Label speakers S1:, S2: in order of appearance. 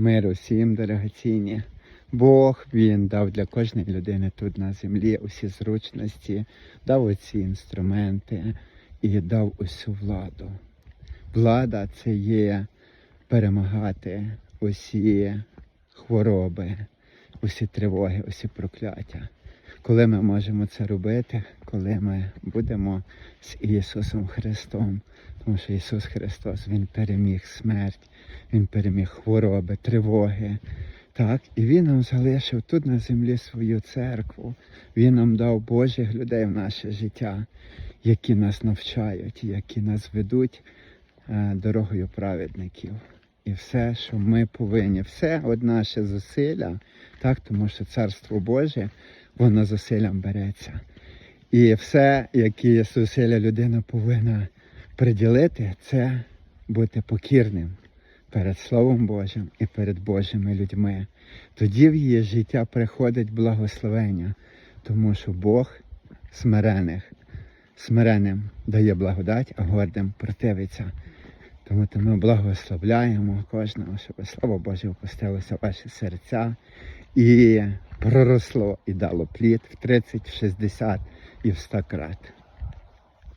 S1: Миру всім, дорогоцінні. Бог Він дав для кожної людини тут на землі усі зручності, дав усі інструменти і дав усю владу. Влада це є перемагати усі хвороби, усі тривоги, усі прокляття. Коли ми можемо це робити, коли ми будемо з Ісусом Христом, тому що Ісус Христос Він переміг смерть, Він переміг хвороби, тривоги. Так, і Він нам залишив тут на землі свою церкву. Він нам дав Божих людей в наше життя, які нас навчають, які нас ведуть е, дорогою праведників. І все, що ми повинні, все от наше зусилля, так, тому що Царство Боже, воно зусиллям береться. І все, які зусилля людина повинна приділити, це бути покірним перед Словом Божим і перед Божими людьми. Тоді в її життя приходить благословення, тому що Бог смирених, смиреним дає благодать, а гордим противиться. Тому то ми благословляємо кожного, щоб Слово Боже опустилося в ваші серця і проросло і дало плід в 30, в 60 і в 100 крат.